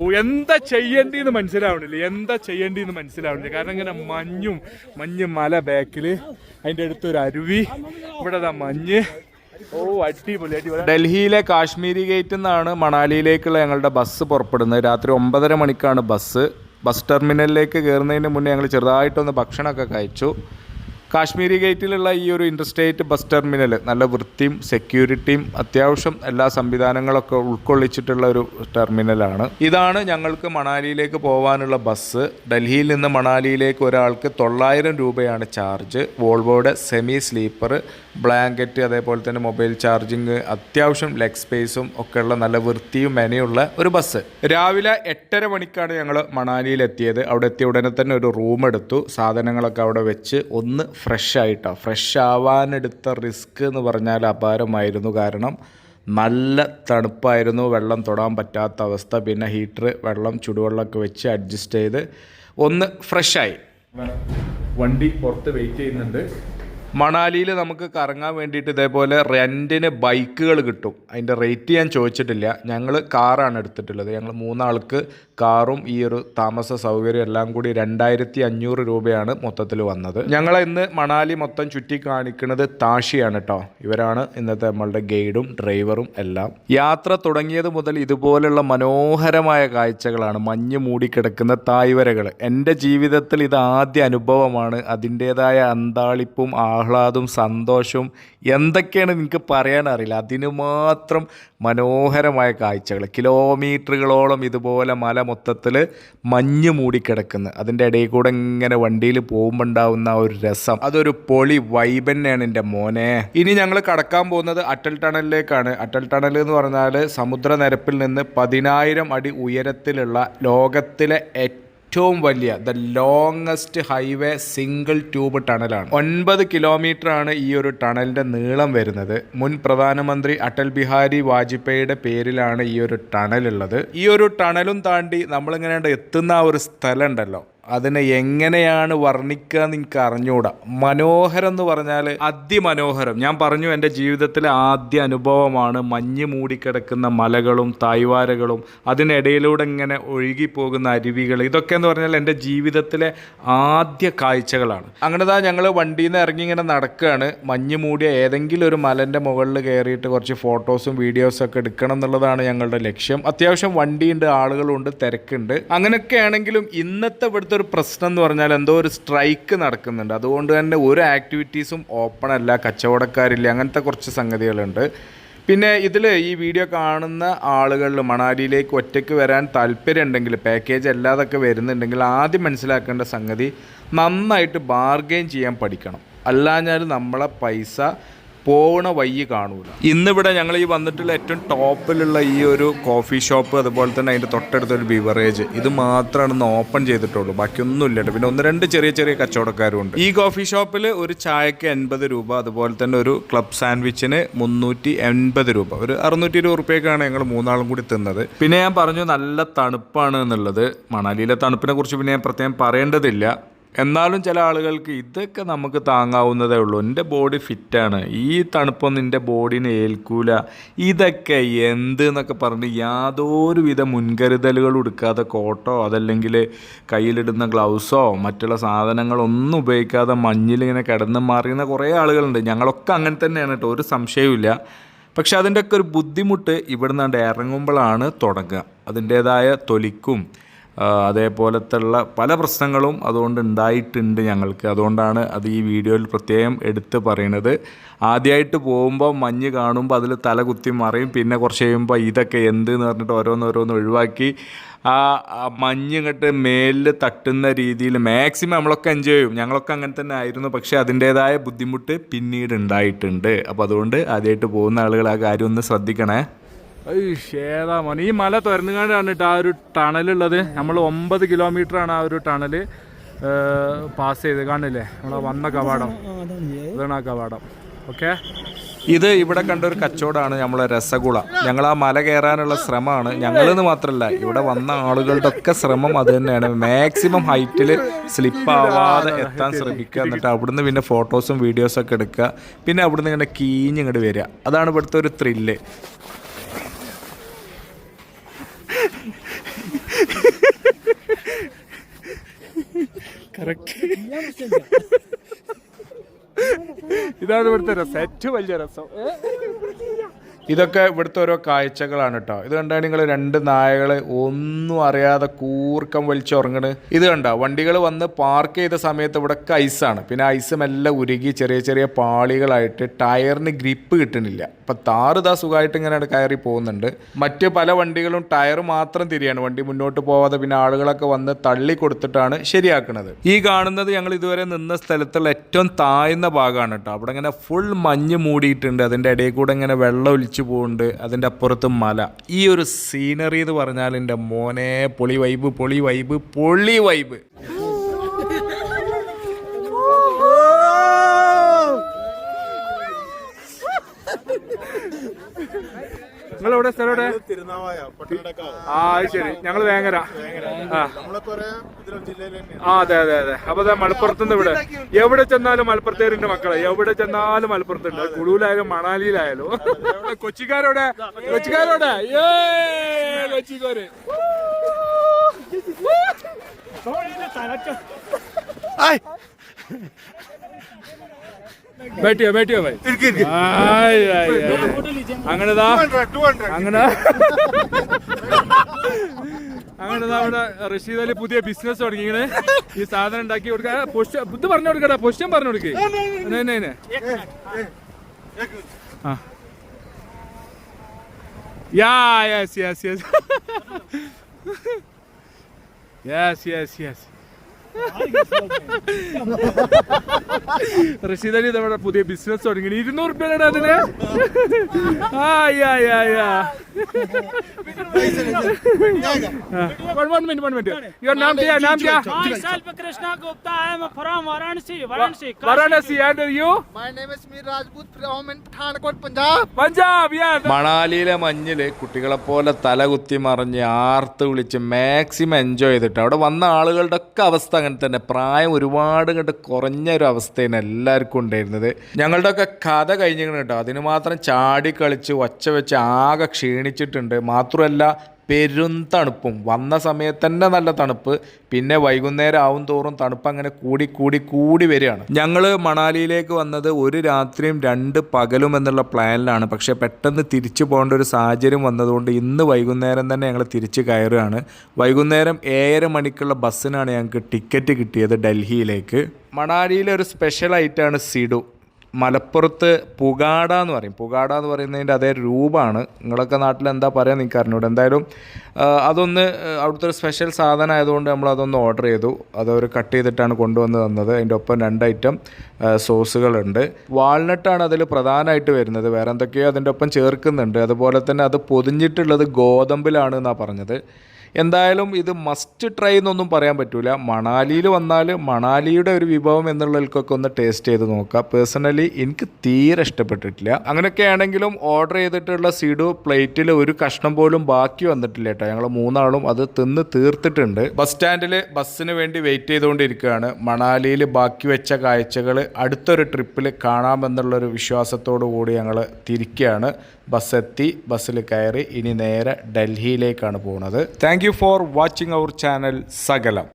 എന്താ ചെയ്യേണ്ടിന്ന് മനസ്സിലാവണില്ല. എന്താ ചെയ്യേണ്ടിന്ന് മനസ്സിലാവണില്ല. കാരണം ഇങ്ങനെ മഞ്ഞും മഞ്ഞ് മല ബാക്കിൽ അതിന്റെ അടുത്തൊരു അരുവി. ഇവിടെ മഞ്ഞ്. ഓ അടിപൊളി അടിപൊളി. ഡൽഹിയിലെ കാശ്മീരി ഗേറ്റിൽ നിന്നാണ് മണാലിയിലേക്കുള്ള ഞങ്ങളുടെ ബസ് പുറപ്പെടുന്നത്. രാത്രി ഒമ്പതര മണിക്കാണ് ബസ് ബസ് ടെർമിനലിലേക്ക് കയറുന്നതിന് മുന്നേ ഞങ്ങൾ ചെറുതായിട്ടൊന്ന് ഭക്ഷണമൊക്കെ കഴിച്ചു. കാശ്മീരി ഗേറ്റിലുള്ള ഈ ഒരു ഇന്റർസ്റ്റേറ്റ് ബസ് ടെർമിനൽ നല്ല വൃത്തിയും സെക്യൂരിറ്റിയും അത്യാവശ്യം എല്ലാ സംവിധാനങ്ങളൊക്കെ ഉൾക്കൊള്ളിച്ചിട്ടുള്ള ഒരു ടെർമിനലാണ് ഇതാണ് ഞങ്ങൾക്ക് മണാലിയിലേക്ക് പോകാനുള്ള ബസ് ഡൽഹിയിൽ നിന്ന് മണാലിയിലേക്ക് ഒരാൾക്ക് തൊള്ളായിരം രൂപയാണ് ചാർജ് വോൾവോയുടെ സെമി സ്ലീപ്പർ ബ്ലാങ്കറ്റ് അതേപോലെ തന്നെ മൊബൈൽ ചാർജിങ് അത്യാവശ്യം ലെഗ് സ്പേസും ഒക്കെയുള്ള നല്ല വൃത്തിയും മെനയുള്ള ഒരു ബസ് രാവിലെ എട്ടര മണിക്കാണ് ഞങ്ങൾ മണാലിയിൽ എത്തിയത് അവിടെ എത്തിയ ഉടനെ തന്നെ ഒരു റൂം എടുത്തു. സാധനങ്ങളൊക്കെ അവിടെ വെച്ച് ഒന്ന് ഫ്രഷ് ആയിട്ടാണ് ഫ്രഷ് ആവാനെടുത്ത റിസ്ക് എന്ന് പറഞ്ഞാൽ അപാരമായിരുന്നു. കാരണം നല്ല തണുപ്പായിരുന്നു. വെള്ളം തൊടാൻ പറ്റാത്ത അവസ്ഥ. പിന്നെ ഹീറ്റർ വെള്ളം ചുടുവെള്ളമൊക്കെ വെച്ച് അഡ്ജസ്റ്റ് ചെയ്ത് ഒന്ന് ഫ്രഷായി. വണ്ടി പുറത്ത് വെയിറ്റ് ചെയ്യുന്നുണ്ട്. മണാലിയിൽ നമുക്ക് കറങ്ങാൻ വേണ്ടിയിട്ട് ഇതേപോലെ റെന്റിന് ബൈക്കുകൾ കിട്ടും. അതിന്റെ റേറ്റ് ഞാൻ ചോദിച്ചിട്ടില്ല. ഞങ്ങൾ കാറാണ് എടുത്തിട്ടുള്ളത്. ഞങ്ങൾ മൂന്നാൾക്ക് കാറും ഈ ഒരു താമസ സൗകര്യം എല്ലാം കൂടി രണ്ടായിരത്തി അഞ്ഞൂറ് രൂപയാണ് മൊത്തത്തിൽ വന്നത്. ഞങ്ങൾ ഇന്ന് മണാലി മൊത്തം ചുറ്റി കാണിക്കുന്നത് താഷിയാണ് കേട്ടോ ഇവരാണ് ഇന്നത്തെ നമ്മളുടെ ഗൈഡും ഡ്രൈവറും എല്ലാം. യാത്ര തുടങ്ങിയത് മുതൽ ഇതുപോലുള്ള മനോഹരമായ കാഴ്ചകളാണ് മഞ്ഞ് മൂടിക്കിടക്കുന്ന തായ്വരകൾ. എന്റെ ജീവിതത്തിൽ ഇത് ആദ്യ അനുഭവമാണ്. അതിന്റേതായ അന്താളിപ്പും ആഹ്ലാദവും സന്തോഷവും എന്തൊക്കെയാണ് എനിക്ക് പറയാനറിയില്ല? അതിന് മാത്രം മനോഹരമായ കാഴ്ചകൾ. കിലോമീറ്ററുകളോളം ഇതുപോലെ മല മൊത്തത്തിൽ മഞ്ഞ് മൂടിക്കിടക്കുന്നത് അതിന്റെ ഇടയിൽ കൂടെ ഇങ്ങനെ വണ്ടിയിൽ പോകുമ്പോൾ ഉണ്ടാവുന്ന ഒരു രസം. അതൊരു പൊളി വൈബ് തന്നെയാണ് എന്റെ മോനെ. ഇനി ഞങ്ങൾ കടക്കാൻ പോകുന്നത് അട്ടൽ ടണലിലേക്കാണ്. അട്ടൽ ടണൽ എന്ന് പറഞ്ഞാൽ സമുദ്രനിരപ്പിൽ നിന്ന് പതിനായിരം അടി ഉയരത്തിലുള്ള ലോകത്തിലെ ഏറ്റവും ഏറ്റവും വലിയ the longest highway single tube ടണലാണ് ഒൻപത് ആണ് ഈ ഒരു ടണലിന്റെ നീളം വരുന്നത്. മുൻ പ്രധാനമന്ത്രി അടൽ ബിഹാരി വാജ്പേയിയുടെ പേരിലാണ് ഈ ഒരു ടണൽ ഉള്ളത്. ഈ ഒരു ടണലും താണ്ടി നമ്മളിങ്ങനെ എത്തുന്ന ആ ഒരു സ്ഥലം ഉണ്ടല്ലോ. അതിനെ എങ്ങനെയാണ് വർണിക്കുക എന്ന് എനിക്ക് അറിഞ്ഞുകൂടാ മനോഹരം എന്ന് പറഞ്ഞാൽ അതിമനോഹരം. ഞാൻ പറഞ്ഞു എന്റെ ജീവിതത്തിലെ ആദ്യ അനുഭവമാണ് മഞ്ഞ് മൂടിക്കിടക്കുന്ന മലകളും തായ്വാരകളും അതിനിടയിലൂടെ ഇങ്ങനെ ഒഴുകിപ്പോകുന്ന അരുവികൾ. ഇതൊക്കെ എന്ന് പറഞ്ഞാൽ എന്റെ ജീവിതത്തിലെ ആദ്യ കാഴ്ചകളാണ്. അങ്ങനെ താ ഞങ്ങൾ വണ്ടിയിൽ നിന്ന് ഇറങ്ങി ഇങ്ങനെ നടക്കുകയാണ് മഞ്ഞ് മൂടിയ ഏതെങ്കിലും ഒരു മലന്റെ മുകളിൽ കയറിയിട്ട് കുറച്ച് ഫോട്ടോസും വീഡിയോസും ഒക്കെ എടുക്കണം എന്നുള്ളതാണ് ഞങ്ങളുടെ ലക്ഷ്യം. അത്യാവശ്യം വണ്ടിയുണ്ട് ആളുകളുണ്ട് തിരക്കുണ്ട്. അങ്ങനെയൊക്കെ ആണെങ്കിലും ഇന്നത്തെ ഇവിടുത്തെ ഒരു പ്രശ്നം എന്ന് പറഞ്ഞാൽ എന്തോ ഒരു സ്ട്രൈക്ക് നടക്കുന്നുണ്ട്. അതുകൊണ്ട് തന്നെ ഒരു ആക്ടിവിറ്റീസും ഓപ്പൺ അല്ല കച്ചവടക്കാരില്ല അങ്ങനത്തെ കുറച്ച് സംഗതികളുണ്ട്. പിന്നെ ഇതിൽ ഈ വീഡിയോ കാണുന്ന ആളുകളിൽ മണാലിയിലേക്ക് ഒറ്റയ്ക്ക് വരാൻ താല്പര്യമുണ്ടെങ്കിൽ പാക്കേജ് അല്ലാതൊക്കെ വരുന്നുണ്ടെങ്കിൽ ആദ്യം മനസ്സിലാക്കേണ്ട സംഗതി നന്നായിട്ട് ബാർഗെയിൻ ചെയ്യാൻ പഠിക്കണം. അല്ലാഞ്ഞാൽ നമ്മളെ പൈസ പോണ വഴി കാണൂല. ഇന്നിവിടെ ഞങ്ങൾ ഈ വന്നിട്ടുള്ള ഏറ്റവും ടോപ്പിലുള്ള ഈ ഒരു കോഫി ഷോപ്പ് അതുപോലെ തന്നെ അതിന്റെ തൊട്ടടുത്തൊരു ബിവറേജ്. ഇത് മാത്രമാണ് ഇന്ന് ഓപ്പൺ ചെയ്തിട്ടുള്ളൂ. ബാക്കിയൊന്നും ഇല്ല കേട്ടോ. പിന്നെ ഒന്ന് രണ്ട് ചെറിയ ചെറിയ കച്ചവടക്കാരും ഉണ്ട് ഈ കോഫി ഷോപ്പിൽ ഒരു ചായക്ക് എൺപത് രൂപ അതുപോലെ തന്നെ ഒരു ക്ലബ് സാൻഡ്വിച്ചിന് മുന്നൂറ്റി എൺപത് രൂപ. ഒരു അറുന്നൂറ്റി ഇരുപത് റുപ്യക്കാണ് ഞങ്ങൾ മൂന്നാളും കൂടി തിന്നത്. പിന്നെ ഞാൻ പറഞ്ഞു നല്ല തണുപ്പാണ് എന്നുള്ളത്. മണാലിയിലെ തണുപ്പിനെ കുറിച്ച് പിന്നെ ഞാൻ പ്രത്യേകം പറയേണ്ടതില്ല. എന്നാലും ചില ആളുകൾക്ക് ഇതൊക്കെ നമുക്ക് താങ്ങാവുന്നതേ ഉള്ളൂ. എന്റെ ബോഡി ഫിറ്റാണ് ഈ തണുപ്പൊന്നും എന്റെ ബോഡിനെ ഏൽക്കൂല. ഇതൊക്കെ എന്ത് എന്നൊക്കെ പറഞ്ഞ് യാതൊരു വിധ മുൻകരുതലുകൾ എടുക്കാതെ കോട്ടോ അതല്ലെങ്കിൽ കയ്യിലിടുന്ന ഗ്ലൗസോ മറ്റുള്ള സാധനങ്ങളൊന്നും ഉപയോഗിക്കാതെ മഞ്ഞിലിങ്ങനെ കിടന്ന് മാറിയുന്ന കുറേ ആളുകളുണ്ട്. ഞങ്ങളൊക്കെ അങ്ങനെ തന്നെയാണ് കേട്ടോ. ഒരു സംശയവുമില്ല പക്ഷെ അതിന്റെയൊക്കെ ഒരു ബുദ്ധിമുട്ട് ഇവിടെ നിന്നാണ്ട് ഇറങ്ങുമ്പോഴാണ് തുടങ്ങുക. അതിന്റേതായ തൊലിക്കും അതേപോലത്തുള്ള പല പ്രശ്നങ്ങളും അതുകൊണ്ട് ഉണ്ടായിട്ടുണ്ട് ഞങ്ങൾക്ക്. അതുകൊണ്ടാണ് അത് ഈ വീഡിയോയിൽ പ്രത്യേകം എടുത്ത് പറയുന്നത് ആദ്യമായിട്ട് പോകുമ്പോൾ മഞ്ഞ് കാണുമ്പോൾ അതിൽ തല കുത്തി മറിയും പിന്നെ കുറച്ച് കഴിയുമ്പോൾ ഇതൊക്കെ എന്ത് എന്ന് പറഞ്ഞിട്ട് ഓരോന്നോരോന്ന് ഓരോന്ന് ഒഴിവാക്കി. ആ മഞ്ഞ് ഇങ്ങോട്ട് മേലിൽ തട്ടുന്ന രീതിയിൽ മാക്സിമം നമ്മളൊക്കെ എൻജോയ് ചെയ്യും. ഞങ്ങളൊക്കെ അങ്ങനെ തന്നെ ആയിരുന്നു. പക്ഷേ അതിന്റേതായ ബുദ്ധിമുട്ട് പിന്നീട് ഉണ്ടായിട്ടുണ്ട്. അപ്പോൾ അതുകൊണ്ട് ആദ്യമായിട്ട് പോകുന്ന ആളുകൾ ആ കാര്യം ഒന്ന് ശ്രദ്ധിക്കണേ. ഏതാ മോനെ. ഈ മല തുരന്നുകാണ്ടാണ് കേട്ടോ ആ ഒരു ടണലുള്ളത്. നമ്മൾ ഒമ്പത് കിലോമീറ്റർ ആണ് ആ ഒരു ടണൽ പാസ് ചെയ്ത് കാണില്ലേ? നമ്മളെ വന്ന കവാടം. ഇതാണ് ആ കവാടം. ഓക്കെ? ഇത് ഇവിടെ കണ്ട ഒരു കച്ചവടമാണ് നമ്മളെ രസഗുള. ഞങ്ങൾ ആ മല കയറാനുള്ള ശ്രമമാണ്. ഞങ്ങളെന്ന് മാത്രമല്ല ഇവിടെ വന്ന ആളുകളുടെ ഒക്കെ ശ്രമം അത് തന്നെയാണ്. മാക്സിമം ഹൈറ്റിൽ സ്ലിപ്പ് ആവാതെ എത്താൻ ശ്രമിക്കുക. എന്നിട്ട് അവിടുന്ന് പിന്നെ ഫോട്ടോസും വീഡിയോസും ഒക്കെ എടുക്കുക. പിന്നെ അവിടുന്ന് ഇങ്ങനെ കീഞ്ഞിങ്ങോട്ട് വരിക. അതാണ് ഇവിടുത്തെ ഒരു ത്രില്ല് കറക്റ്റ്. ഇതാണ് ഇവിടുത്തെ രസം. ഏറ്റവും വലിയ രസം. ഇതൊക്കെ ഇവിടുത്തെ ഓരോ കാഴ്ചകളാണ് കേട്ടോ ഇത് കണ്ടാണ് നിങ്ങൾ രണ്ട് നായകൾ ഒന്നും അറിയാതെ കൂർക്കം വലിച്ചുറങ്ങണ് ഇത് കണ്ടോ? വണ്ടികൾ വന്ന് പാർക്ക് ചെയ്ത സമയത്ത് ഇവിടെ ഐസാണ് പിന്നെ ഐസ് മെല്ലെ ഉരുകി ചെറിയ ചെറിയ പാളികളായിട്ട് ടയറിന് ഗ്രിപ്പ് കിട്ടണില്ല അപ്പം താറ് ഇതാ സുഖമായിട്ട് ഇങ്ങനെ കയറി പോകുന്നുണ്ട്. മറ്റ് പല വണ്ടികളും ടയർ മാത്രം തിരിയാണ്. വണ്ടി മുന്നോട്ട് പോവാതെ പിന്നെ ആളുകളൊക്കെ വന്ന് തള്ളി കൊടുത്തിട്ടാണ് ശരിയാക്കുന്നത് ഈ കാണുന്നത് ഞങ്ങൾ ഇതുവരെ നിന്ന സ്ഥലത്തുള്ള ഏറ്റവും താഴ്ന്ന ഭാഗമാണ് കേട്ടോ അവിടെ ഇങ്ങനെ ഫുൾ മഞ്ഞ് മൂടിയിട്ടുണ്ട്. അതിന്റെ ഇടയിൽ കൂടെ ഇങ്ങനെ വെള്ളം ഒലിച്ചു പോകുന്നുണ്ട് അതിന്റെ അപ്പുറത്ത് മല. ഈ ഒരു സീനറി എന്ന് പറഞ്ഞാൽ എന്റെ മോനെ പൊളി വൈബ് പൊളി വൈബ് പൊളി വൈബ് നിങ്ങൾ എവിടെ സ്ഥലം എവിടെ ആ അത് ശരി. ഞങ്ങൾ വേങ്ങര. ആ. ആ അതെ അതെ അതെ. അപ്പൊ ദാ മലപ്പുറത്തുനിന്ന് ഇവിടെ. എവിടെ ചെന്നാലും മലപ്പുറത്തേരിന്റെ മക്കളെ. എവിടെ ചെന്നാലും മലപ്പുറത്തുണ്ട്. കുളൂലായാലും മണാലിയിലായാലും. കൊച്ചിക്കാരോടെ? കൊച്ചിക്കാരോടെ? ഏ കൊച്ചിക്കാര്. बैठिए बैठिए भाई आय, आय, आय. അങ്ങനെ ദാ അങ്ങനെ അങ്ങനെ ദാ ഇവിടെ റഷീദ് അലി പുതിയ ബിസിനസ് തുടങ്ങിയാണ് ഈ സാധനം ഉണ്ടാക്കി കൊടുക്ക പൊഷൻ ഇത് പറഞ്ഞു കൊടുക്കടാ പൊഷൻ പറഞ്ഞു കൊടുക്കേ ആ യാ yes yes yes yes yes yes Rasheed Ali നമ്മുടെ പുതിയ ബിസിനസ് തുടങ്ങി. ഇരുന്നൂറ് രൂപയാണ് അതിന്. ആ യാ one minute, one minute. Your name kya? Name kya? Myself Krishna Gupta. I തലകുത്തി മറിഞ്ഞ് ആർത്ത് വിളിച്ച് മാക്സിമം എൻജോയ് ചെയ്തിട്ട് അവിടെ വന്ന ആളുകളുടെ ഒക്കെ അവസ്ഥ അങ്ങനെ തന്നെ പ്രായം ഒരുപാട് കണ്ട് കുറഞ്ഞ ഒരു അവസ്ഥയാണ് എല്ലാവർക്കും ഉണ്ടായിരുന്നത് ഞങ്ങളുടെയൊക്കെ കഥ കഴിഞ്ഞിരിക്കണം കേട്ടോ അതിന് മാത്രം ചാടി കളിച്ച് ഒച്ച വെച്ച് ആകെ ക്ഷീണി ക്ഷീണിച്ചിട്ടുണ്ട്. മാത്രമല്ല പെരും തണുപ്പും. വന്ന സമയത്ത് തന്നെ നല്ല തണുപ്പ്. പിന്നെ വൈകുന്നേരം ആവും തോറും തണുപ്പ് അങ്ങനെ കൂടി കൂടി കൂടി വരികയാണ്. ഞങ്ങൾ മണാലിയിലേക്ക് വന്നത് ഒരു രാത്രിയും രണ്ട് പകലും എന്നുള്ള പ്ലാനിലാണ്. പക്ഷേ പെട്ടെന്ന് തിരിച്ചു പോകേണ്ട ഒരു സാഹചര്യം വന്നതുകൊണ്ട് ഇന്ന് വൈകുന്നേരം തന്നെ ഞങ്ങൾ തിരിച്ച് കയറുകയാണ്. വൈകുന്നേരം ഏഴര മണിക്കുള്ള ബസ്സിനാണ് ഞങ്ങൾക്ക് ടിക്കറ്റ് കിട്ടിയത് ഡൽഹിയിലേക്ക്. മണാലിയിലെ ഒരു സ്പെഷ്യൽ ഐറ്റമാണ് സിഡു. മലപ്പുറത്ത് പുകാട എന്ന് പറയും. പുകാട എന്ന് പറയുന്നതിന്റെ അതേ രൂപമാണ്. നിങ്ങളൊക്കെ നാട്ടിൽ എന്താ പറയുക നിങ്ങൾക്ക് അറിഞ്ഞൂടെ എന്തായാലും അതൊന്ന് അവിടുത്തെ ഒരു സ്പെഷ്യൽ സാധനം ആയതുകൊണ്ട് നമ്മൾ അതൊന്ന് ഓർഡർ ചെയ്തു. അതവർ കട്ട് ചെയ്തിട്ടാണ് കൊണ്ടുവന്ന് തന്നത്. അതിന്റെ ഒപ്പം രണ്ട് ഐറ്റം സോസുകളുണ്ട് വാൾനട്ടാണ് അതിൽ പ്രധാനമായിട്ട് വരുന്നത്. വേറെ എന്തൊക്കെയോ അതിന്റെ ഒപ്പം ചേർക്കുന്നുണ്ട്. അതുപോലെ തന്നെ അത് പൊതിഞ്ഞിട്ടുള്ളത് ഗോതമ്പിലാണ് എന്നാണ് പറഞ്ഞത്. എന്തായാലും ഇത് മസ്റ്റ് ട്രൈ എന്നൊന്നും പറയാൻ പറ്റില്ല മണാലിയിൽ വന്നാൽ മണാലിയുടെ ഒരു വിഭവം എന്നുള്ളതിൽക്കൊക്കെ ഒന്ന് ടേസ്റ്റ് ചെയ്ത് നോക്കാം. പേഴ്സണലി എനിക്ക് തീരെ ഇഷ്ടപ്പെട്ടിട്ടില്ല. അങ്ങനെയൊക്കെ ആണെങ്കിലും ഓർഡർ ചെയ്തിട്ടുള്ള സീഡു പ്ലേറ്റിൽ ഒരു കഷ്ണം പോലും ബാക്കി വന്നിട്ടില്ല കേട്ടോ. ഞങ്ങൾ മൂന്നാളും അത് തിന്ന് തീർത്തിട്ടുണ്ട്. ബസ് സ്റ്റാൻഡിൽ ബസ്സിന് വേണ്ടി വെയിറ്റ് ചെയ്തുകൊണ്ടിരിക്കുകയാണ്. മണാലിയിൽ ബാക്കി വെച്ച കാഴ്ചകൾ അടുത്തൊരു ട്രിപ്പിൽ കാണാമെന്നുള്ളൊരു വിശ്വാസത്തോടു കൂടി ഞങ്ങൾ തിരിക്കുകയാണ്. ബസ് എത്തി ബസ്സിൽ കയറി ഇനി നേരെ ഡൽഹിയിലേക്കാണ് പോകുന്നത്. Thank for watching our channel സകലം